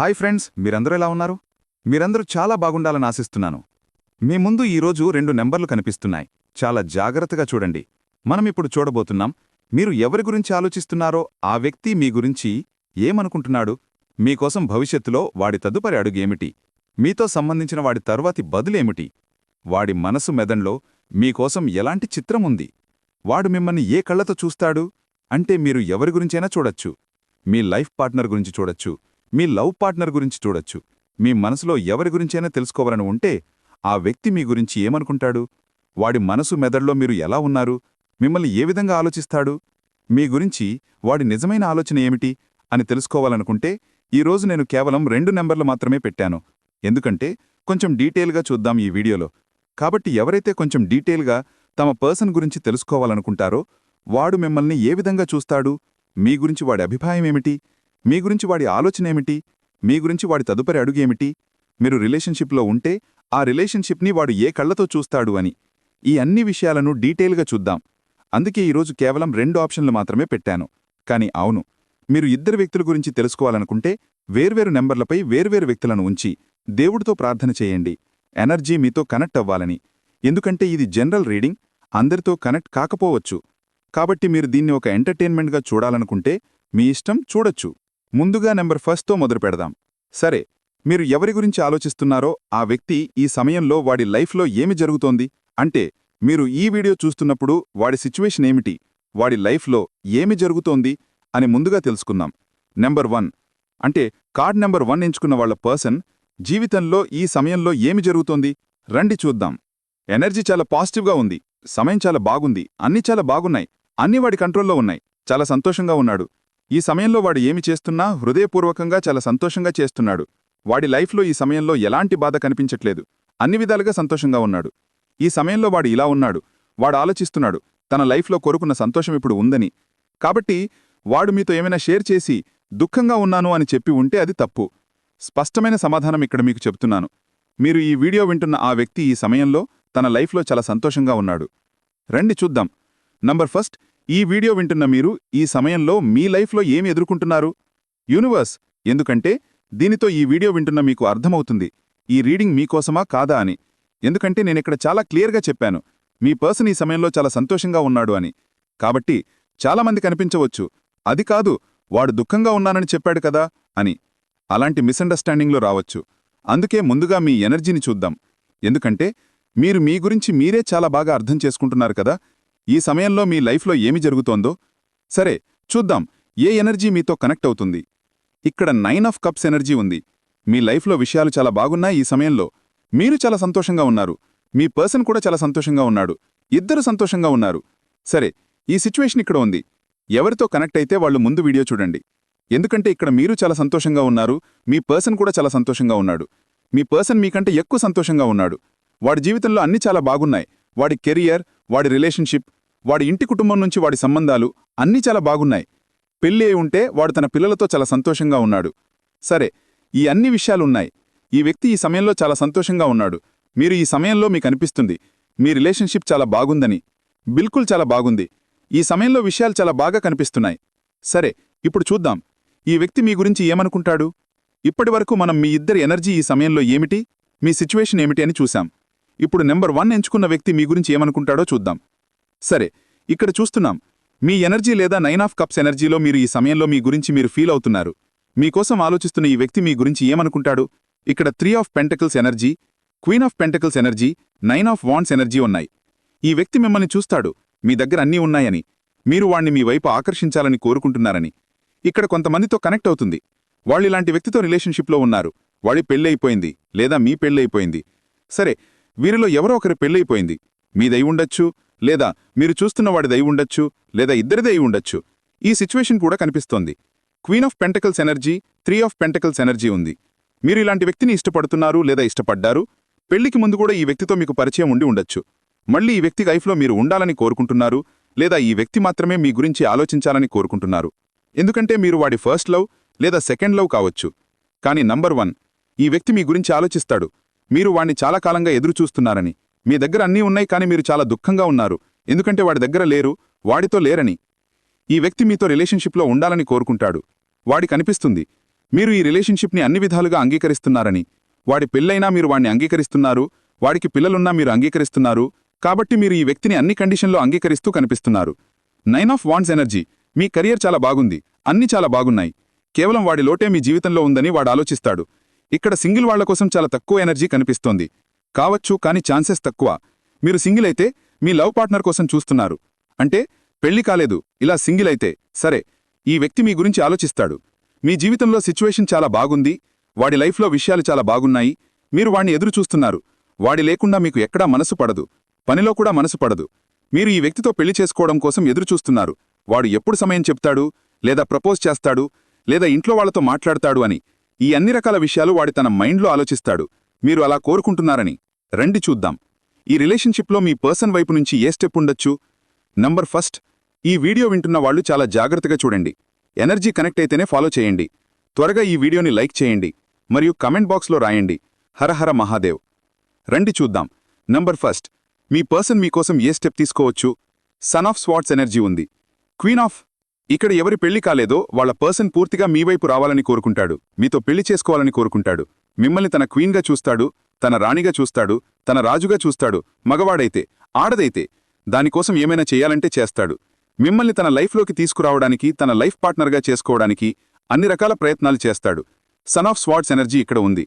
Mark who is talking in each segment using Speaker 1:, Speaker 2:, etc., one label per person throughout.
Speaker 1: Hi friends మీరందరూ ఎలా ఉన్నారు? మీరందరూ చాలా బాగుండాలని ఆశిస్తున్నాను. మీ ముందు ఈరోజు రెండు నెంబర్లు కనిపిస్తున్నాయి. చాలా జాగ్రత్తగా చూడండి. మనం ఇప్పుడు చూడబోతున్నాం మీరు ఎవరి గురించి ఆలోచిస్తున్నారో ఆ వ్యక్తి మీ గురించి ఏమనుకుంటున్నాడు మీకోసం భవిష్యత్తులో వాడి తదుపరి అడుగేమిటి మీతో సంబంధించిన వాడి తరువాతి బదులేమిటి వాడి మనసు మెదన్లో మీకోసం ఎలాంటి చిత్రం ఉంది వాడు మిమ్మల్ని ఏ కళ్ళతో చూస్తాడు అంటే మీరు ఎవరి గురించైనా చూడొచ్చు మీ లైఫ్ పార్ట్నర్ గురించి చూడొచ్చు మీ లవ్ పార్ట్నర్ గురించి చూడొచ్చు. మీ మనసులో ఎవరి గురించైనా తెలుసుకోవాలని ఉంటే ఆ వ్యక్తి మీ గురించి ఏమనుకుంటాడు? వాడి మనసు మెదడులో మీరు ఎలా ఉన్నారు? మిమ్మల్ని ఏ విధంగా ఆలోచిస్తాడు? మీ గురించి వాడి నిజమైన ఆలోచన ఏమిటి అని తెలుసుకోవాలనుకుంటే ఈరోజు నేను కేవలం రెండు నెంబర్లు మాత్రమే పెట్టాను. ఎందుకంటే కొంచెం డీటెయిల్గా చూద్దాం ఈ వీడియోలో. కాబట్టి ఎవరైతే కొంచెం డీటెయిల్గా తమ పర్సన్ గురించి తెలుసుకోవాలనుకుంటారో వాడు మిమ్మల్ని ఏ విధంగా చూస్తాడు? మీ గురించి వాడి అభిప్రాయం ఏమిటి? మీ గురించి వాడి ఆలోచన ఏమిటి? మీ గురించి వాడి తదుపరి అడుగేమిటి మీరు రిలేషన్షిప్లో ఉంటే ఆ రిలేషన్షిప్ని వాడు ఏ కళ్ళతో చూస్తాడు అని. ఈ అన్ని విషయాలను డీటెయిల్గా చూద్దాం. అందుకే ఈరోజు కేవలం రెండు ఆప్షన్లు మాత్రమే పెట్టాను. కాని అవును మీరు ఇద్దరు వ్యక్తుల గురించి తెలుసుకోవాలనుకుంటే వేర్వేరు నెంబర్లపై వేర్వేరు వ్యక్తులను ఉంచి దేవుడితో ప్రార్థన చేయండి. ఎనర్జీ మీతో కనెక్ట్ అవ్వాలని. ఎందుకంటే ఇది జనరల్ రీడింగ్ అందరితో కనెక్ట్ కాకపోవచ్చు. కాబట్టి మీరు దీన్ని ఒక ఎంటర్టైన్మెంట్గా చూడాలనుకుంటే మీ ఇష్టం చూడొచ్చు. ముందుగా నెంబర్ ఫస్ట్తో మొదలు పెడదాం. సరే మీరు ఎవరి గురించి ఆలోచిస్తున్నారో ఆ వ్యక్తి ఈ సమయంలో వాడి లైఫ్లో ఏమి జరుగుతోంది? అంటే మీరు ఈ వీడియో చూస్తున్నప్పుడు వాడి సిచ్యువేషన్ ఏమిటి? వాడి లైఫ్లో ఏమి జరుగుతోంది? అని ముందుగా తెలుసుకుందాం. Number one. అంటే కార్డ్ నెంబర్ వన్ ఎంచుకున్న వాళ్ళ పర్సన్ జీవితంలో ఈ సమయంలో ఏమి జరుగుతోంది? రండి చూద్దాం. ఎనర్జీ చాలా పాజిటివ్గా ఉంది. సమయం చాలా బాగుంది. అన్నీ చాలా బాగున్నాయి. అన్నీ వాడి కంట్రోల్లో ఉన్నాయి. చాలా సంతోషంగా ఉన్నాడు. ఈ సమయంలో వాడు ఏమి చేస్తున్నా హృదయపూర్వకంగా చాలా సంతోషంగా చేస్తున్నాడు. వాడి లైఫ్లో ఈ సమయంలో ఎలాంటి బాధ కనిపించట్లేదు. అన్ని విధాలుగా సంతోషంగా ఉన్నాడు. ఈ సమయంలో వాడు ఇలా ఉన్నాడు. వాడు ఆలోచిస్తున్నాడు. తన లైఫ్లో కోరుకున్న సంతోషం ఇప్పుడు ఉందని. కాబట్టి వాడు మీతో ఏమైనా షేర్ చేసి దుఃఖంగా ఉన్నాను అని చెప్పి ఉంటే అది తప్పు. స్పష్టమైన సమాధానం ఇక్కడ మీకు చెప్తున్నాను మీరు ఈ వీడియో వింటున్న ఆ వ్యక్తి ఈ సమయంలో తన లైఫ్లో చాలా సంతోషంగా ఉన్నాడు. రండి చూద్దాం. నంబర్ ఫస్ట్ ఈ వీడియో వింటున్న మీరు ఈ సమయంలో మీ లైఫ్లో ఏమి ఎదుర్కొంటున్నారు? యూనివర్స్ ఎందుకంటే దీనితో ఈ వీడియో వింటున్న మీకు అర్థమవుతుంది. ఈ రీడింగ్ మీకోసమా కాదా అని. ఎందుకంటే నేనిక్కడ చాలా క్లియర్గా చెప్పాను. మీ పర్సన్ ఈ సమయంలో చాలా సంతోషంగా ఉన్నాడు అని. కాబట్టి చాలామంది కనిపించవచ్చు అది కాదు వాడు దుఃఖంగా ఉన్నానని చెప్పాడు కదా అని. అలాంటి మిస్అండర్స్టాండింగ్లో రావచ్చు. అందుకే ముందుగా మీ ఎనర్జీని చూద్దాం. ఎందుకంటే మీరు మీ గురించి మీరే చాలా బాగా అర్థం చేసుకుంటున్నారు కదా. ఈ సమయంలో మీ లైఫ్లో ఏమి జరుగుతోందో? సరే చూద్దాం. ఏ ఎనర్జీ మీతో కనెక్ట్ అవుతుంది? ఇక్కడ నైన్ ఆఫ్ కప్స్ ఎనర్జీ ఉంది. మీ లైఫ్లో విషయాలు చాలా బాగున్నాయి ఈ సమయంలో. మీరు చాలా సంతోషంగా ఉన్నారు. మీ పర్సన్ కూడా చాలా సంతోషంగా ఉన్నాడు. ఇద్దరు సంతోషంగా ఉన్నారు. సరే ఈ సిచ్యువేషన్ ఇక్కడ ఉంది. ఎవరితో కనెక్ట్ అయితే వాళ్ళు ముందు వీడియో చూడండి. ఎందుకంటే ఇక్కడ మీరు చాలా సంతోషంగా ఉన్నారు. మీ పర్సన్ కూడా చాలా సంతోషంగా ఉన్నాడు. మీ పర్సన్ మీకంటే ఎక్కువ సంతోషంగా ఉన్నాడు. వాడి జీవితంలో అన్ని చాలా బాగున్నాయి. వాడి కెరియర్ వాడి రిలేషన్షిప్ వాడి ఇంటి కుటుంబం నుంచి వాడి సంబంధాలు అన్నీ చాలా బాగున్నాయి. పెళ్ళి అయి ఉంటే వాడు తన పిల్లలతో చాలా సంతోషంగా ఉన్నాడు. సరే ఈ అన్ని విషయాలున్నాయి. ఈ వ్యక్తి ఈ సమయంలో చాలా సంతోషంగా ఉన్నాడు. మీరు ఈ సమయంలో మీకు అనిపిస్తుంది మీ రిలేషన్షిప్ చాలా బాగుందని. బిల్కుల్ చాలా బాగుంది. ఈ సమయంలో విషయాలు చాలా బాగా కనిపిస్తున్నాయి. సరే ఇప్పుడు చూద్దాం. ఈ వ్యక్తి మీ గురించి ఏమనుకుంటాడు? ఇప్పటివరకు మనం మీ ఇద్దరి ఎనర్జీ ఈ సమయంలో ఏమిటి? మీ సిచ్యువేషన్ ఏమిటి అని చూశాం. ఇప్పుడు నెంబర్ వన్ ఎంచుకున్న వ్యక్తి మీ గురించి ఏమనుకుంటాడో చూద్దాం. సరే ఇక్కడ చూస్తున్నాం. మీ ఎనర్జీ లేదా నైన్ ఆఫ్ కప్స్ ఎనర్జీలో మీరు ఈ సమయంలో మీ గురించి మీరు ఫీల్ అవుతున్నారు. మీకోసం ఆలోచిస్తున్న ఈ వ్యక్తి మీ గురించి ఏమనుకుంటాడు? ఇక్కడ three of pentacles energy queen of pentacles energy nine of wands energy ఉన్నాయి. ఈ వ్యక్తి మిమ్మల్ని చూస్తాడు. మీ దగ్గర అన్నీ ఉన్నాయని. మీరు వాణ్ణి మీ వైపు ఆకర్షించాలని కోరుకుంటున్నారని. ఇక్కడ కొంతమందితో కనెక్ట్ అవుతుంది. వాళ్ళిలాంటి వ్యక్తితో రిలేషన్షిప్లో ఉన్నారు. వాడి పెళ్ళైపోయింది లేదా మీ పెళ్ళైపోయింది. సరే వీరిలో ఎవరో ఒకరి పెళ్ళైపోయింది. మీదై ఉండొచ్చు లేదా మీరు చూస్తున్న వాడిదై ఉండొచ్చు లేదా ఇద్దరిదై ఉండొచ్చు. ఈ సిచ్యువేషన్ కూడా కనిపిస్తోంది. Queen of pentacles energy three of pentacles energy ఉంది. మీరు ఇలాంటి వ్యక్తిని ఇష్టపడుతున్నారు లేదా ఇష్టపడ్డారు? పెళ్ళికి ముందు కూడా ఈ వ్యక్తితో మీకు పరిచయం ఉండి ఉండొచ్చు. మళ్ళీ ఈ వ్యక్తి లైఫ్లో మీరు ఉండాలని కోరుకుంటున్నారు లేదా ఈ వ్యక్తి మాత్రమే మీ గురించి ఆలోచించాలని కోరుకుంటున్నారు. ఎందుకంటే మీరు వాడి ఫస్ట్ లవ్ లేదా సెకండ్ లవ్ కావచ్చు. కానీ నంబర్ వన్ ఈ వ్యక్తి మీ గురించి ఆలోచిస్తాడు. మీరు వాణ్ణి చాలా కాలంగా ఎదురుచూస్తున్నారని మీ దగ్గర అన్నీ ఉన్నాయి కానీ మీరు చాలా దుఃఖంగా ఉన్నారు. ఎందుకంటే వాడి దగ్గర లేరు వాడితో లేరని. ఈ వ్యక్తి మీతో రిలేషన్షిప్లో ఉండాలని కోరుకుంటాడు. వాడి కనిపిస్తుంది.
Speaker 2: మీరు ఈ రిలేషన్షిప్ని అన్ని విధాలుగా అంగీకరిస్తున్నారని. వాడి పెళ్ళైనా మీరు వాణ్ణి అంగీకరిస్తున్నారు వాడికి పిల్లలున్నా మీరు అంగీకరిస్తున్నారు కాబట్టి మీరు ఈ వ్యక్తిని అన్ని కండిషన్లో అంగీకరిస్తూ కనిపిస్తున్నారు. Nine of wands energy. Me career చాలా బాగుంది. అన్ని చాలా బాగున్నాయి. కేవలం వాడి లోటే మీ జీవితంలో ఉందని వాడు ఆలోచిస్తాడు. ఇక్కడ సింగిల్ వాళ్ళ కోసం చాలా తక్కువ ఎనర్జీ కనిపిస్తోంది. కావచ్చు కానీ ఛాన్సెస్ తక్కువ. మీరు సింగిల్ అయితే మీ లవ్ పార్ట్నర్ కోసం చూస్తున్నారు. అంటే పెళ్ళి కాలేదు ఇలా సింగిల్ అయితే. సరే ఈ వ్యక్తి మీ గురించి ఆలోచిస్తాడు. మీ జీవితంలో సిచ్యువేషన్ చాలా బాగుంది వాడి లైఫ్లో విషయాలు చాలా బాగున్నాయి మీరు వాణ్ణి ఎదురు చూస్తున్నారు. వాడి లేకుండా మీకు ఎక్కడా మనసు పడదు. పనిలో కూడా మనసు పడదు. మీరు ఈ వ్యక్తితో పెళ్ళి చేసుకోవడం కోసం ఎదురు చూస్తున్నారు. వాడు ఎప్పుడు సమయం చెప్తాడు లేదా ప్రపోజ్ చేస్తాడు లేదా ఇంట్లో వాళ్ళతో మాట్లాడతాడు అని. ఈ అన్ని రకాల విషయాలు వాడి తన మైండ్లో ఆలోచిస్తాడు. మీరు అలా కోరుకుంటున్నారని. రండి చూద్దాం. ఈ రిలేషన్షిప్లో మీ పర్సన్ వైపు నుంచి ఏ స్టెప్ ఉండొచ్చు? నంబర్ ఫస్ట్ ఈ వీడియో వింటున్న వాళ్ళు చాలా జాగ్రత్తగా చూడండి. ఎనర్జీ కనెక్ట్ అయితేనే ఫాలో చేయండి. త్వరగా ఈ వీడియోని లైక్ చేయండి. మరియు కమెంట్ బాక్స్లో రాయండి. హరహర మహాదేవ్. రండి చూద్దాం. నంబర్ ఫస్ట్ మీ పర్సన్ మీకోసం ఏ స్టెప్ తీసుకోవచ్చు? సన్ ఆఫ్ స్వాట్స్ ఎనర్జీ ఉంది. క్వీన్ ఆఫ్ ఇక్కడ ఎవరి పెళ్ళి కాలేదో వాళ్ళ పర్సన్ పూర్తిగా మీవైపు రావాలని కోరుకుంటాడు. మీతో పెళ్ళి చేసుకోవాలని కోరుకుంటాడు. మిమ్మల్ని తన క్వీన్గా చూస్తాడు తన రాణిగా చూస్తాడు తన రాజుగా చూస్తాడు మగవాడైతే ఆడదైతే దానికోసం ఏమైనా చేయాలంటే చేస్తాడు. మిమ్మల్ని తన లైఫ్లోకి తీసుకురావడానికి తన లైఫ్ పార్ట్నర్గా చేసుకోవడానికి అన్ని రకాల ప్రయత్నాలు చేస్తాడు. సన్ ఆఫ్ స్వాట్స్ ఎనర్జీ ఇక్కడ ఉంది.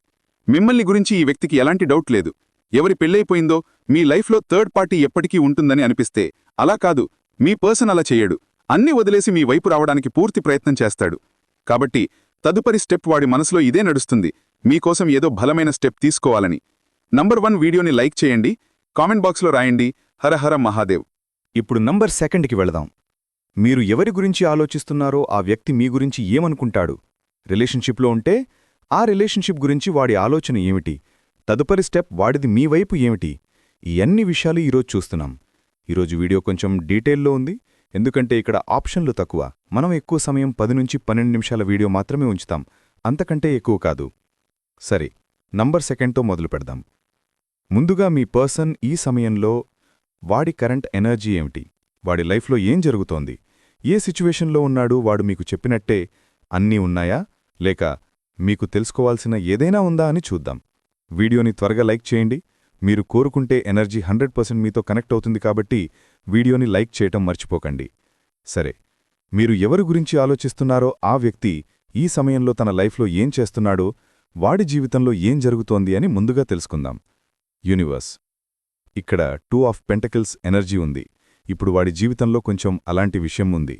Speaker 2: మిమ్మల్ని గురించి ఈ వ్యక్తికి ఎలాంటి డౌట్ లేదు. ఎవరి పెళ్ళైపోయిందో మీ లైఫ్లో థర్డ్ పార్టీ ఎప్పటికీ ఉంటుందని అనిపిస్తే అలా కాదు మీ పర్సన్ అలా చేయడు. అన్ని వదిలేసి మీ వైపు రావడానికి పూర్తి ప్రయత్నం చేస్తాడు. కాబట్టి తదుపరి స్టెప్ వాడి మనసులో ఇదే నడుస్తుంది. మీకోసం ఏదో బలమైన స్టెప్ తీసుకోవాలని. నంబర్ వన్ వీడియోని లైక్ చేయండి. కామెంట్ బాక్స్లో రాయండి. హరహర మహాదేవ్.
Speaker 3: ఇప్పుడు నంబర్ సెకండ్కి వెళదాం. మీరు ఎవరి గురించి ఆలోచిస్తున్నారో ఆ వ్యక్తి మీ గురించి ఏమనుకుంటాడు? రిలేషన్షిప్లో ఉంటే ఆ రిలేషన్షిప్ గురించి వాడి ఆలోచన ఏమిటి? తదుపరి స్టెప్ వాడిది మీ వైపు ఏమిటి? ఈ అన్ని విషయాలు ఈరోజు చూస్తున్నాం. ఈరోజు వీడియో కొంచెం డీటెయిల్లో ఉంది. ఎందుకంటే ఇక్కడ ఆప్షన్లు తక్కువ. మనం ఎక్కువ సమయం పది నుంచి పన్నెండు నిమిషాల వీడియో మాత్రమే ఉంచుతాం. అంతకంటే ఎక్కువ కాదు. సరే నంబర్ సెకండ్తో మొదలు పెడదాం. ముందుగా మీ పర్సన్ ఈ సమయంలో వాడి కరెంట్ ఎనర్జీ ఏమిటి? వాడి లైఫ్లో ఏం జరుగుతోంది? ఏ సిచ్యువేషన్లో ఉన్నాడు? వాడు మీకు చెప్పినట్టే అన్నీ ఉన్నాయా? లేక మీకు తెలుసుకోవాల్సిన ఏదైనా ఉందా అని చూద్దాం. వీడియోని త్వరగా లైక్ చేయండి. మీరు కోరుకుంటే ఎనర్జీ హండ్రెడ్ పర్సెంట్ మీతో కనెక్ట్ అవుతుంది కాబట్టి వీడియోని లైక్ చేయటం మర్చిపోకండి. సరే మీరు ఎవరి గురించి ఆలోచిస్తున్నారో ఆ వ్యక్తి ఈ సమయంలో తన లైఫ్లో ఏం చేస్తున్నాడో వాడి జీవితంలో ఏం జరుగుతోంది అని ముందుగా తెలుసుకుందాం. యూనివర్స్ ఇక్కడ టూ ఆఫ్ పెంటకిల్స్ ఎనర్జీ ఉంది. ఇప్పుడు వాడి జీవితంలో కొంచెం అలాంటి విషయం ఉంది.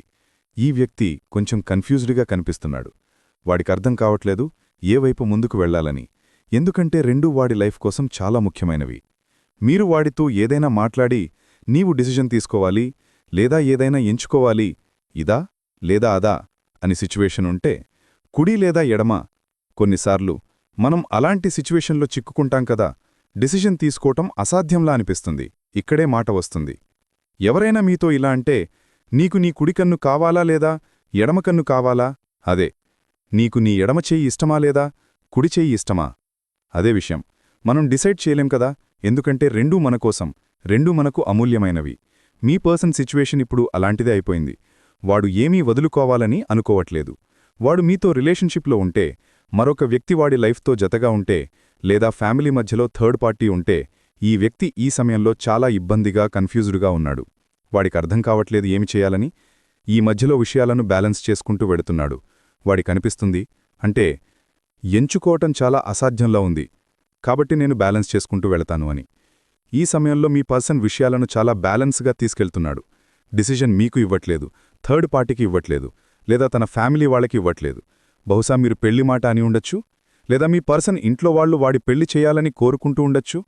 Speaker 3: ఈ వ్యక్తి కొంచెం కన్ఫ్యూజ్డ్గా కనిపిస్తున్నాడు. వాడికి అర్థం కావట్లేదు ఏ వైపు ముందుకు వెళ్ళాలని ఎందుకంటే రెండూ వాడి లైఫ్ కోసం చాలా ముఖ్యమైనవి. మీరు వాడితో ఏదైనా మాట్లాడి నీవు డిసిజన్ తీసుకోవాలి లేదా ఏదైనా ఎంచుకోవాలి ఇదా లేదా అదా అని సిచ్యువేషన్ ఉంటే కుడి లేదా ఎడమ కొన్నిసార్లు మనం అలాంటి సిచ్యువేషన్లో చిక్కుకుంటాం కదా డిసిజన్ తీసుకోవటం అసాధ్యంలా అనిపిస్తుంది. ఇక్కడే మాట వస్తుంది. ఎవరైనా మీతో ఇలా అంటే నీకు నీ కుడికన్ను కావాలా లేదా ఎడమకన్ను కావాలా? అదే నీకు నీ ఎడమ చేయి ఇష్టమా లేదా కుడి చేయి ఇష్టమా? అదే విషయం. మనం డిసైడ్ చేయలేం కదా ఎందుకంటే రెండూ మనకోసం రెండూ మనకు అమూల్యమైనవి. మీ పర్సన్ సిచ్యువేషన్ ఇప్పుడు అలాంటిదే అయిపోయింది. వాడు ఏమీ వదులుకోవాలని అనుకోవట్లేదు. వాడు మీతో రిలేషన్షిప్లో ఉంటే మరొక వ్యక్తి వాడి లైఫ్తో జతగా ఉంటే లేదా ఫ్యామిలీ మధ్యలో థర్డ్ పార్టీ ఉంటే ఈ వ్యక్తి ఈ సమయంలో చాలా ఇబ్బందిగా కన్ఫ్యూజ్డ్గా ఉన్నాడు. వాడికి అర్థం కావట్లేదు ఏమి చేయాలని ఈ మధ్యలో విషయాలను బ్యాలెన్స్ చేసుకుంటూ వెడుతున్నాడు. వాడికనిపిస్తుంది అంటే ఎంచుకోవటం చాలా అసాధ్యంలా ఉంది. కాబట్టి నేను బ్యాలెన్స్ చేసుకుంటూ వెళతాను అని. ఈ సమయంలో మీ పర్సన్ విషయాలను చాలా బ్యాలెన్స్గా తీసుకెళ్తున్నాడు. డిసిజన్ మీకు ఇవ్వట్లేదు. థర్డ్ పార్టీకి ఇవ్వట్లేదు. లేదా తన ఫ్యామిలీ వాళ్ళకి ఇవ్వట్లేదు. బహుశా మీరు పెళ్ళి మాట అని ఉండొచ్చు? లేదా మీ పర్సన్ ఇంట్లో వాళ్ళు వాడి పెళ్ళి చేయాలని కోరుకుంటూ ఉండొచ్చు?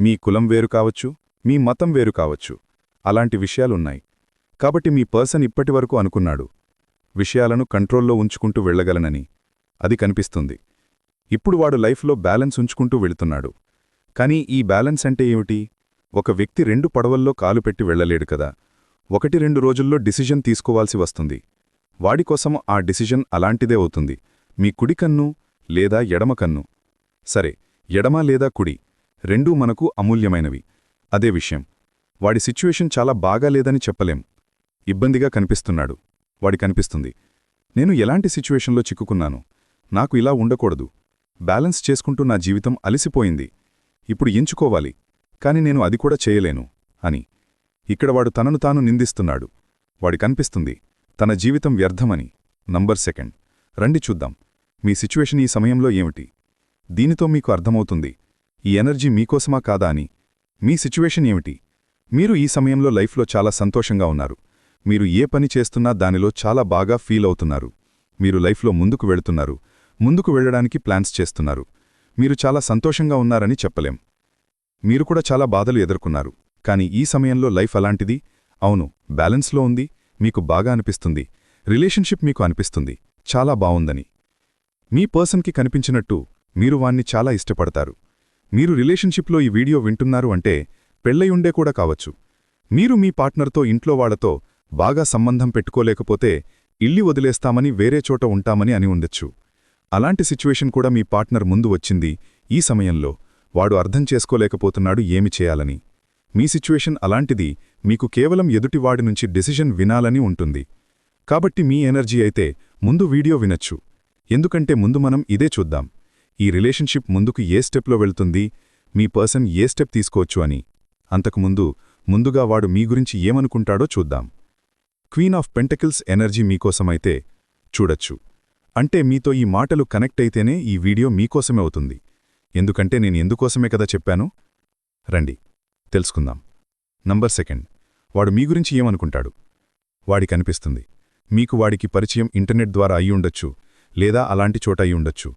Speaker 3: మీ కులం వేరు కావచ్చు. మీ మతం వేరు కావచ్చు. అలాంటి విషయాలున్నాయి. కాబట్టి మీ పర్సన్ ఇప్పటివరకు అనుకున్నాడు. విషయాలను కంట్రోల్లో ఉంచుకుంటూ వెళ్ళగలనని. అది కనిపిస్తుంది. ఇప్పుడు వాడు లైఫ్లో బ్యాలెన్స్ ఉంచుకుంటూ వెళుతున్నాడు. కానీ ఈ బ్యాలెన్స్ అంటే ఏమిటి? ఒక వ్యక్తి రెండు పడవల్లో కాలు పెట్టి వెళ్ళలేడు కదా. ఒకటి రెండు రోజుల్లో డిసిజన్ తీసుకోవాల్సి వస్తుంది. వాడికోసం ఆ డిసిజన్ అలాంటిదే అవుతుంది. మీ కుడికన్ను లేదా ఎడమ కన్ను. సరే ఎడమ లేదా కుడి రెండూ మనకు అమూల్యమైనవి. అదే విషయం. వాడి సిచ్యువేషన్ చాలా బాగా లేదని చెప్పలేం. ఇబ్బందిగా కనిపిస్తున్నాడు. వాడి కనిపిస్తుంది నేను ఎలాంటి సిచ్యువేషన్లో చిక్కుకున్నాను? నాకు ఇలా ఉండకూడదు. బ్యాలెన్స్ చేసుకుంటూ నా జీవితం అలిసిపోయింది. ఇప్పుడు ఎంచుకోవాలి. కాని నేను అది కూడా చేయలేను అని. ఇక్కడ వాడు తనను తాను నిందిస్తున్నాడు. వాడి కనిపిస్తుంది. తన జీవితం వ్యర్థమని. Number second. రండి చూద్దాం. మీ సిచ్యువేషన్ ఈ సమయంలో ఏమిటి? దీనితో మీకు అర్థమవుతుంది. ఈ ఎనర్జీ మీకోసమా కాదా అని. మీ సిచ్యువేషన్ ఏమిటి? మీరు ఈ సమయంలో లైఫ్లో చాలా సంతోషంగా ఉన్నారు. మీరు ఏ పని చేస్తున్నా దానిలో చాలా బాగా ఫీల్ అవుతున్నారు. మీరు లైఫ్లో ముందుకు వెళుతున్నారు. ముందుకు వెళ్ళడానికి ప్లాన్స్ చేస్తున్నారు. మీరు చాలా సంతోషంగా ఉన్నారని చెప్పలేం. మీరు కూడా చాలా బాధలు ఎదుర్కొన్నారు. కానీ ఈ సమయంలో లైఫ్ అలాంటిది. అవును బ్యాలెన్స్లో ఉంది. మీకు బాగా అనిపిస్తుంది. రిలేషన్షిప్ మీకు అనిపిస్తుంది. చాలా బావుందని. మీ పర్సన్కి కనిపించినట్టు మీరు వాణ్ణి చాలా ఇష్టపడతారు. మీరు రిలేషన్షిప్లో ఈ వీడియో వింటున్నారు అంటే పెళ్ళయిండే కూడా కావచ్చు. మీరు మీ పార్ట్నర్తో ఇంట్లో వాళ్ళతో బాగా సంబంధం పెట్టుకోలేకపోతే ఇల్లి వదిలేస్తామని వేరే చోట ఉంటామని అని ఉండొచ్చు. అలాంటి సిచ్యువేషన్ కూడా మీ పార్ట్నర్ ముందు వచ్చింది ఈ సమయంలో. వాడు అర్థం చేసుకోలేకపోతున్నాడు ఏమి చేయాలని. మీ సిచ్యువేషన్ అలాంటిది మీకు కేవలం ఎదుటివాడి నుంచి డెసిషన్ వినాలని ఉంటుంది. కాబట్టి మీ ఎనర్జీ అయితే ముందు వీడియో వినొచ్చు. ఎందుకంటే ముందు మనం ఇదే చూద్దాం. ఈ రిలేషన్షిప్ ముందుకు ఏ స్టెప్లో వెళ్తుంది మీ పర్సన్ ఏ స్టెప్ తీసుకోవచ్చు అని. అంతకుముందు ముందుగా వాడు మీ గురించి ఏమనుకుంటాడో చూద్దాం. క్వీన్ ఆఫ్ పెంటకిల్స్ ఎనర్జీ మీకోసమైతే చూడొచ్చు. అంటే మీతో ఈ మాటలు కనెక్ట్ అయితేనే ఈ వీడియో మీకోసమే అవుతుంది. ఎందుకంటే నేను ఎందుకోసమే కదా చెప్పాను? రండి తెలుసుకుందాం. Number second. వాడు మీ గురించి ఏమనుకుంటాడు? వాడికనిపిస్తుంది మీకు వాడికి పరిచయం ఇంటర్నెట్ ద్వారా అయి ఉండొచ్చు లేదా అలాంటి చోట అయ్యుండొచ్చు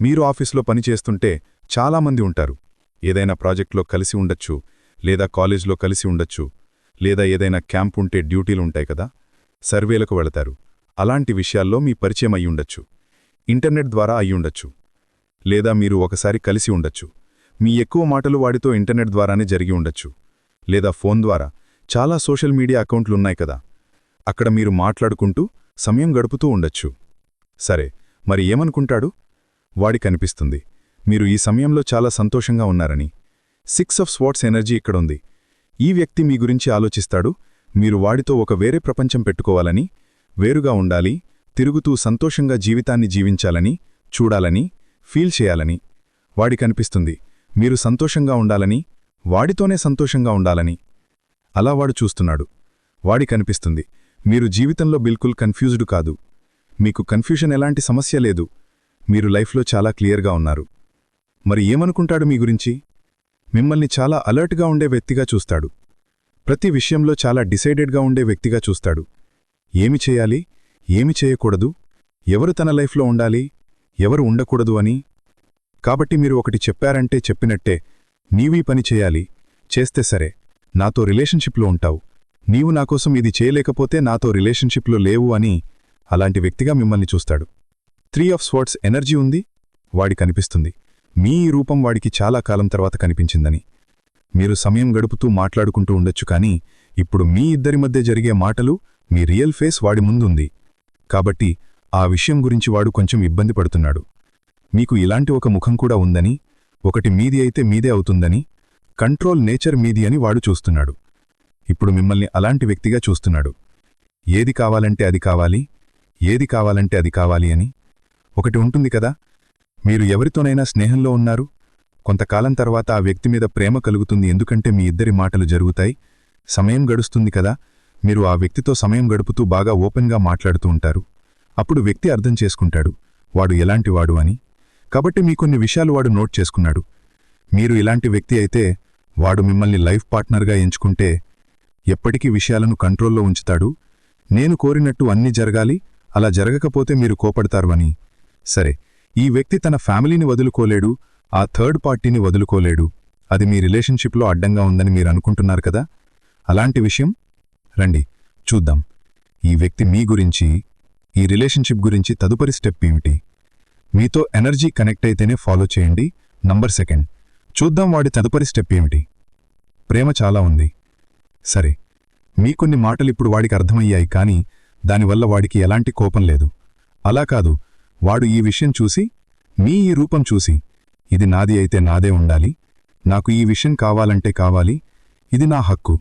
Speaker 3: మీరు ఆఫీసులో పనిచేస్తుంటే చాలామంది ఉంటారు. ఏదైనా ప్రాజెక్ట్లో కలిసి ఉండొచ్చు లేదా కాలేజ్లో కలిసి ఉండొచ్చు లేదా ఏదైనా క్యాంప్ ఉంటే డ్యూటీలుంటాయి కదా? సర్వేలకు వెళతారు. అలాంటి విషయాల్లో మీ పరిచయం అయ్యుండొచ్చు ఇంటర్నెట్ ద్వారా అయ్యుండొచ్చు లేదా మీరు ఒకసారి కలిసి ఉండొచ్చు. మీ ఎక్కువ మాటలు వాడితో ఇంటర్నెట్ ద్వారానే జరిగి ఉండొచ్చు. లేదా ఫోన్ ద్వారా. చాలా సోషల్ మీడియా అకౌంట్లున్నాయి కదా. అక్కడ మీరు మాట్లాడుకుంటూ సమయం గడుపుతూ ఉండొచ్చు. సరే మరి ఏమనుకుంటాడు? వాడి కనిపిస్తుంది మీరు ఈ సమయంలో చాలా సంతోషంగా ఉన్నారని. సిక్స్ ఆఫ్ స్వాట్స్ ఎనర్జీ ఇక్కడుంది. ఈ వ్యక్తి మీ గురించి ఆలోచిస్తాడు. మీరు వాడితో ఒక వేరే ప్రపంచం పెట్టుకోవాలని వేరుగా ఉండాలి తిరుగుతూ సంతోషంగా జీవితాన్ని జీవించాలని చూడాలని ఫీల్ చేయాలని వాడి కనిపిస్తుంది మీరు సంతోషంగా ఉండాలని వాడితోనే సంతోషంగా ఉండాలని అలా వాడు చూస్తున్నాడు. వాడి కనిపిస్తుంది మీరు జీవితంలో బిల్కుల్ కన్ఫ్యూజ్డ్ కాదు. మీకు కన్ఫ్యూషన్ ఎలాంటి సమస్య లేదు. మీరు లైఫ్లో చాలా క్లియర్గా ఉన్నారు. మరి ఏమనుకుంటాడు మీ గురించి? మిమ్మల్ని చాలా అలర్ట్గా ఉండే వ్యక్తిగా చూస్తాడు. ప్రతి విషయంలో చాలా డిసైడెడ్గా ఉండే వ్యక్తిగా చూస్తాడు. ఏమి చేయాలి? ఏమి చేయకూడదు? ఎవరు తన లైఫ్లో ఉండాలి? ఎవరు ఉండకూడదు అని? కాబట్టి మీరు ఒకటి చెప్పారంటే చెప్పినట్టే నీవీ పని చేయాలి. చేస్తే సరే. నాతో రిలేషన్షిప్లో ఉంటావు. నీవు నాకోసం ఇది చేయలేకపోతే నాతో రిలేషన్షిప్లో లేవు అని అలాంటి వ్యక్తిగా మిమ్మల్ని చూస్తాడు. త్రీ ఆఫ్ స్వాట్స్ ఎనర్జీ ఉంది వాడి కనిపిస్తుంది మీ ఈ రూపం వాడికి చాలా కాలం తర్వాత కనిపించిందని. మీరు సమయం గడుపుతూ మాట్లాడుకుంటూ ఉండొచ్చు కానీ ఇప్పుడు మీ ఇద్దరి మధ్య జరిగే మాటలు మీ రియల్ ఫేస్ వాడి ముందుంది. కాబట్టి ఆ విషయం గురించి వాడు కొంచెం ఇబ్బంది పడుతున్నాడు. మీకు ఇలాంటి ఒక ముఖం కూడా ఉందని ఒకటి మీది అయితే మీదే అవుతుందని కంట్రోల్ నేచర్ మీది అని వాడు చూస్తున్నాడు. ఇప్పుడు మిమ్మల్ని అలాంటి వ్యక్తిగా చూస్తున్నాడు. ఏది కావాలంటే అది కావాలి ఏది కావాలంటే అది కావాలి అని. ఒకటి ఉంటుంది కదా మీరు ఎవరితోనైనా స్నేహంలో ఉన్నారు కొంతకాలం తర్వాత ఆ వ్యక్తి మీద ప్రేమ కలుగుతుంది ఎందుకంటే మీ ఇద్దరి మాటలు జరుగుతాయి సమయం గడుస్తుంది కదా? మీరు ఆ వ్యక్తితో సమయం గడుపుతూ బాగా ఓపెన్గా మాట్లాడుతూ ఉంటారు. అప్పుడు వ్యక్తి అర్థం చేసుకుంటాడు. వాడు ఎలాంటివాడు అని. కాబట్టి మీ కొన్ని విషయాలు వాడు నోట్ చేసుకున్నాడు. మీరు ఇలాంటి వ్యక్తి అయితే వాడు మిమ్మల్ని లైఫ్ పార్ట్నర్గా ఎంచుకుంటే ఎప్పటికీ విషయాలను కంట్రోల్లో ఉంచుతాడు. నేను కోరినట్టు అన్నీ జరగాలి అలా జరగకపోతే మీరు కోపడతారు అని. సరే ఈ వ్యక్తి తన ఫ్యామిలీని వదులుకోలేడు ఆ థర్డ్ పార్టీని వదులుకోలేడు. అది మీ రిలేషన్షిప్లో అడ్డంగా ఉందని మీరు అనుకుంటున్నారు కదా? అలాంటి విషయం? రండి చూద్దాం. ఈ వ్యక్తి మీ గురించి ఈ రిలేషన్షిప్ గురించి తదుపరి స్టెప్ ఏమిటి? మీతో ఎనర్జీ కనెక్ట్ అయితేనే ఫాలో చేయండి. Number second. చూద్దాం వాడి తదుపరి స్టెప్ ఏమిటి? ప్రేమ చాలా ఉంది. సరే మీ కొన్ని మాటలిప్పుడు వాడికి అర్థమయ్యాయి కానీ దానివల్ల వాడికి ఎలాంటి కోపం లేదు. అలా కాదు వాడు ఈ విషయం చూసి మీ ఈ రూపం చూసి ఇది నాది అయితే నాదే ఉండాలి నాకు ఈ విషయం కావాలంటే కావాలి ఇది నా హక్కు.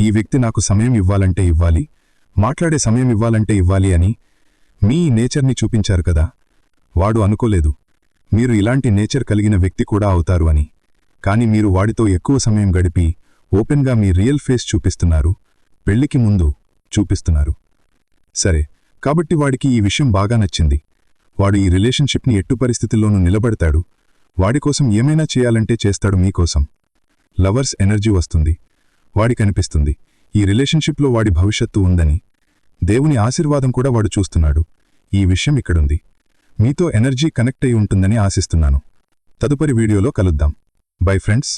Speaker 3: ఈ వ్యక్తి నాకు సమయం ఇవ్వాలంటే ఇవ్వాలి మాట్లాడే సమయం ఇవ్వాలంటే ఇవ్వాలి అని మీ నేచర్ని చూపించారు కదా.
Speaker 4: వాడు అనుకోలేదు. మీరు ఇలాంటి నేచర్ కలిగిన వ్యక్తి కూడా అవుతారు అని. కాని మీరు వాడితో ఎక్కువ సమయం గడిపి ఓపెన్గా మీ రియల్ ఫేస్ చూపిస్తున్నారు. పెళ్ళికి ముందు చూపిస్తున్నారు. సరే కాబట్టి వాడికి ఈ విషయం బాగా నచ్చింది. వాడు ఈ రిలేషన్షిప్ని ఎట్టు పరిస్థితుల్లోనూ నిలబడతాడు. వాడి కోసం ఏమైనా చేయాలంటే చేస్తాడు మీకోసం. లవర్స్ ఎనర్జీ వస్తుంది. వాడికనిపిస్తుంది ఈ రిలేషన్షిప్లో వాడి భవిష్యత్తు ఉందని. దేవుని ఆశీర్వాదం కూడా వాడు చూస్తున్నాడు. ఈ విషయం ఇక్కడుంది. మీతో ఎనర్జీ కనెక్ట్ అయి ఉంటుందని ఆశిస్తున్నాను. తదుపరి వీడియోలో కలుద్దాం. Bye friends.